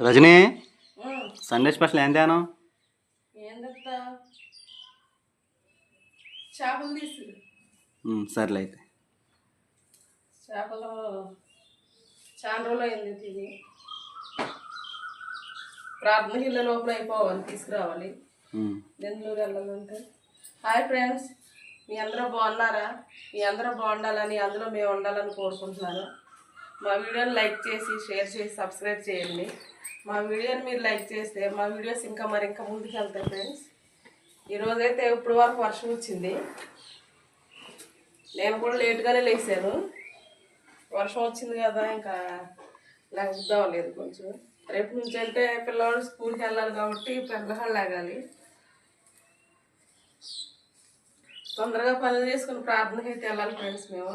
Rajani Sunday special ఏం తేను సర్లే అయితే. చేపలు చాలా రోజులు అయింది తిని. ప్రార్థన ఇళ్ళ లోపల అయిపోవాలి తీసుకురావాలి. బెంగళూరు వెళ్ళాలంటే. హాయ్ ఫ్రెండ్స్ మీ అందరూ బాగున్నారా? మీ అందరూ బాగుండాలని అందులో మేము ఉండాలని కోరుకుంటున్నాను. మా వీడియోని లైక్ చేసి షేర్ చేసి సబ్స్క్రైబ్ చేయండి. మా వీడియోని మీరు లైక్ చేస్తే మా వీడియోస్ ఇంకా మరి ఇంకా ముందుకు వెళ్తాయి ఫ్రెండ్స్ ఈరోజైతే ఇప్పుడు వరకు వర్షం వచ్చింది. నేను కూడా లేట్గానే లేచాను. వర్షం వచ్చింది కదా ఇంకా లేకపోతే లేదు కొంచెం. రేపు నుంచి అంటే పిల్లవాడు స్కూల్కి వెళ్ళాలి కాబట్టి పెద్దగా లేగాలి. తొందరగా పనులు చేసుకుని ప్రార్థనకి అయితే వెళ్ళాలి ఫ్రెండ్స్ మేము.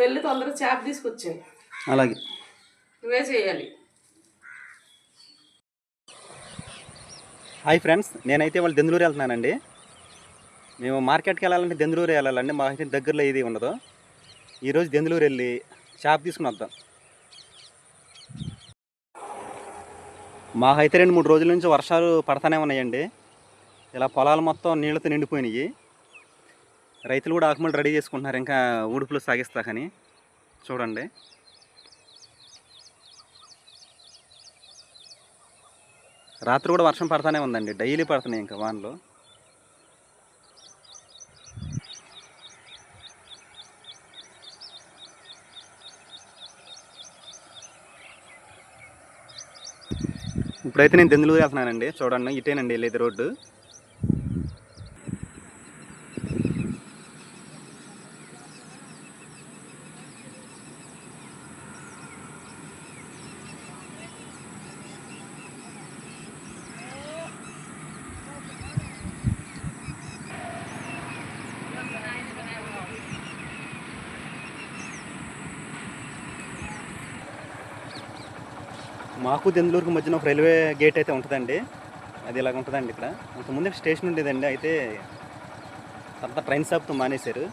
నువ్వు వెళ్ళి తొందరగా చేప తీసుకొచ్చాయి అలాగే. నువ్వే చేయాలి. హాయ్ ఫ్రెండ్స్ నేనైతే వాళ్ళు దెందులూరు వెళ్తున్నానండి. మేము మార్కెట్కి వెళ్ళాలంటే దెందులూరు వెళ్ళాలండి మాకైతే దగ్గరలో ఇది ఉండదు. ఈరోజు దెందులూరు వెళ్ళి షాప్ తీసుకుని వద్దాం. మాకైతే రెండు మూడు రోజుల నుంచి వర్షాలు పడతానే ఉన్నాయండి. ఇలా పొలాలు మొత్తం నీళ్ళతో నిండిపోయినాయి. రైతులు కూడా ఆకుమలు రెడీ చేసుకుంటున్నారు. ఇంకా ఊడుపులు సాగిస్తాకని చూడండి. రాత్రి కూడా వర్షం పడతానే ఉందండి. డైలీ పడుతున్నాయి ఇంకా వానలు. ఇప్పుడైతే నేను దెందులూరు వెళ్తున్నానండి. చూడండి ఇటేనండి వెళ్ళేది రోడ్డు. మాకు దెందులూరుకు మధ్యన ఒక రైల్వే గేట్ అయితే ఉంటుందండి. అది ఇలాగ ఉంటుందండి ఇక్కడ. అంతకుముందు స్టేషన్ ఉండేదండి. అయితే తర్వాత ట్రైన్ షాప్తో మానేశారు.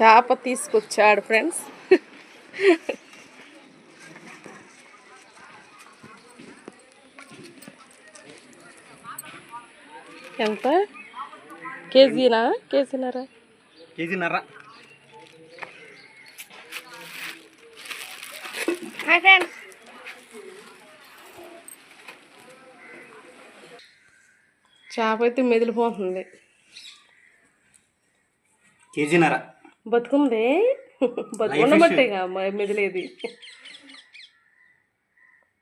చేప తీసుకొచ్చాడు ఫ్రెండ్స్ ఎంత? కేజీనా? కేజీనరా హాయ్ ఫ్రెండ్స్ చేప అయితే మెదిలిపోతుంది. కేజీన్నర. బతుకుంది. బతుకున్నబట్టేగా మెదిలేది.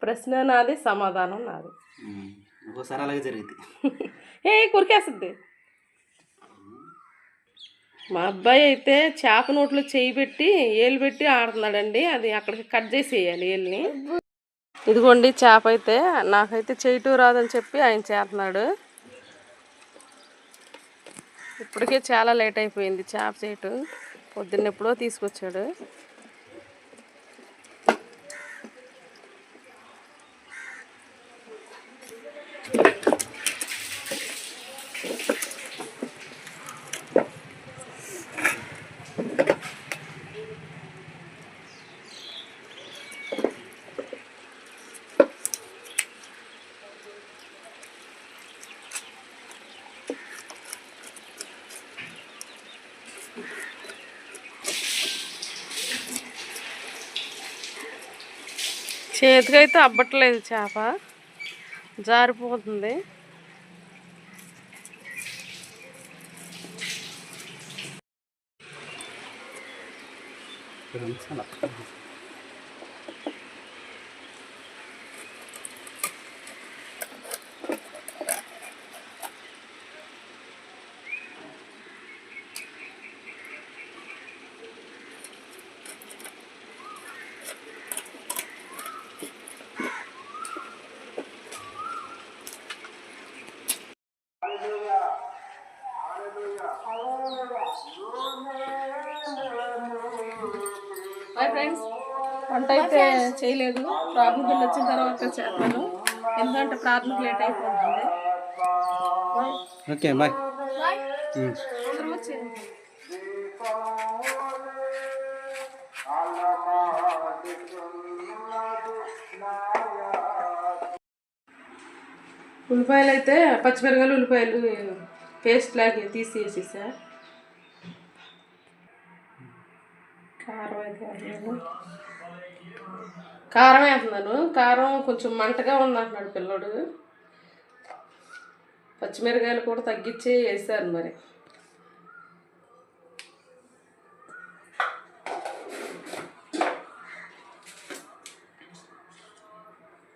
ప్రశ్న నాది సమాధానం నాది. ఒక్కోసారి అలాగే జరిగింది ఏ కొరికేస్తుంది. మా అబ్బాయి అయితే చేప నోట్లో చేయి పెట్టి ఏలు పెట్టి ఆడుతున్నాడండి. అది అక్కడికి కట్ చేసేయాలి ఏలుని. ఇదిగోండి చేప అయితే నాకైతే చేయటం రాదని చెప్పి ఆయన చేస్తున్నాడు. ఇప్పటికే చాలా లేట్ అయిపోయింది చేప చేయటం. పొద్దున్న ఎప్పుడో తీసుకొచ్చాడు. చేతికైతే అబ్బట్లేదు చేప. జారిపోతుంది. వంట అయితే చేయలేదు. ప్రార్థనకి వచ్చిన తర్వాత చేస్తాను. ఎందుకంటే ప్రార్థనకు లేట్ అయిపోతుంది. Okay bye. ఉల్లిపాయలు అయితే పచ్చిమిరకాయలు ఉల్లిపాయలు పేస్ట్ లాగా తీసేసేసా. కారం అయితే. కారం వేస్తున్నాను. కారం కొంచెం మంటగా ఉందంటున్నాడు పిల్లోడు. పచ్చిమిరకాయలు కూడా తగ్గించి వేసారు మరి.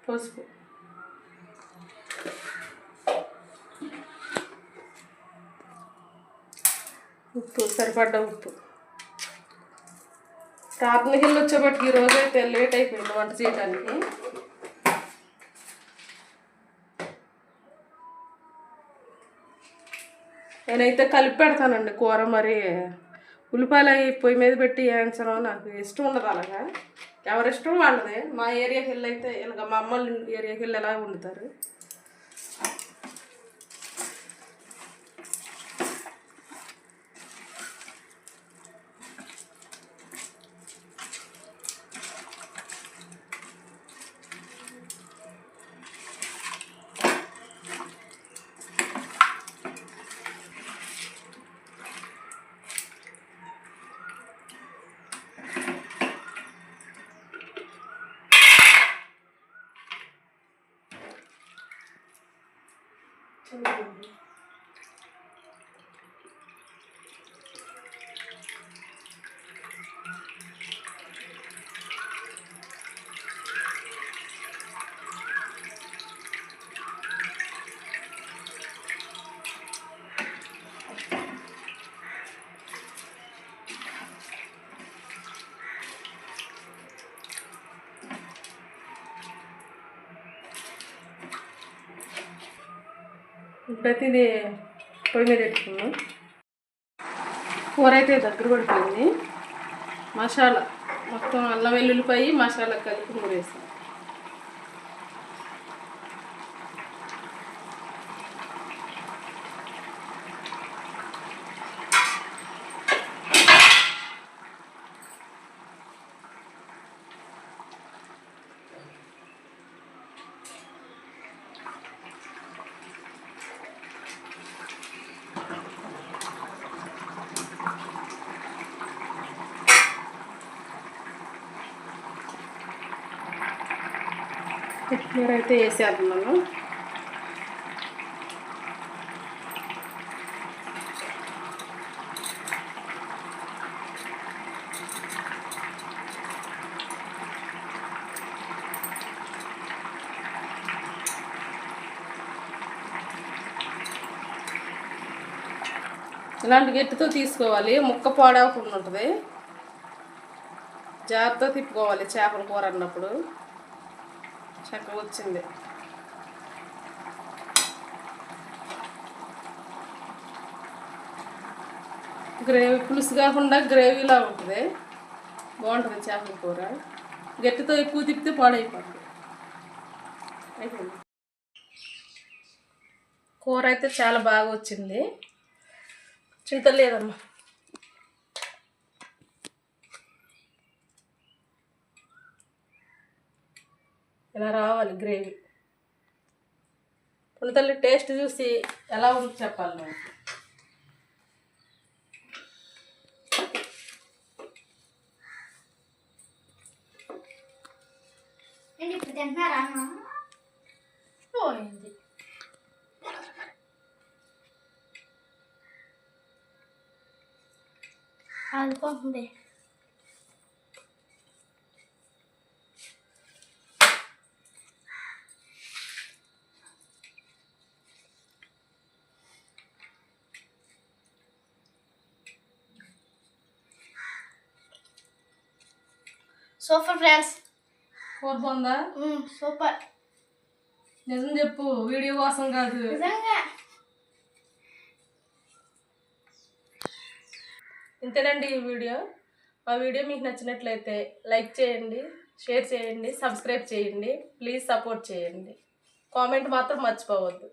పసుపు. ఉప్పు సరిపడ్డ ఉప్పు. ప్రార్థనకి హిల్ వచ్చేపటికి ఈ అయితే లేట్ అయిపోయింది వంట చేయడానికి నేనైతే కలిపి పెడతానండి కూర మరి. ఉల్లిపాయలు అవి పొయ్యి మీద పెట్టి వేయించడం నాకు ఇష్టం ఉండదు అలాగా. ఎవరి ఇష్టం వాళ్ళదే. మా ఏరియాకి హిల్ అయితే ఇలాగ మా అమ్మ ఏరియా ఏరియాకి ఎలా వండుతారు? ఇప్పుడైతే ఇది పొయ్యి మీద పెట్టుకున్నాం. కూర అయితే దగ్గర పడిపోయింది. మసాలా మొత్తం అల్లం వెల్లుల్లిపాయి మసాలా కలిపి నూరేసాం కొత్తిమీర అయితే వేసేస్తున్నాను ఇలాంటి గట్టితో తీసుకోవాలి. ముక్క పాడవకుండా ఉంటుంది. జాగ్రత్త తిప్పుకోవాలి చేపల కూర అన్నప్పుడు. చక్కగా వచ్చింది. గ్రేవీ పులుసు కాకుండా గ్రేవీలా ఉంటుంది. బాగుంటుంది చేపల కూర. గట్టితో ఎక్కువ తిప్పితే పాడైపోతుంది అయిపోయింది. కూర అయితే చాలా బాగా వచ్చింది. చింత లేదమ్మా. ఇలా రావాలి గ్రేవీ? పులితల్లి టేస్ట్ చూసి ఎలా ఉంది చెప్పాలి నువ్వు? పోయింది. ఆడుకుంటుంది సూపర్ ఫ్రెండ్స్ కూర బాగుందా? సూపర్ నిజం చెప్పు వీడియో కోసం కాదు. నిజంగా. ఇంతేనండి ఈ వీడియో. మా వీడియో మీకు నచ్చినట్లయితే లైక్ చేయండి షేర్ చేయండి సబ్స్క్రైబ్ చేయండి ప్లీజ్ సపోర్ట్ చేయండి. కామెంట్ మాత్రం మర్చిపోవద్దు.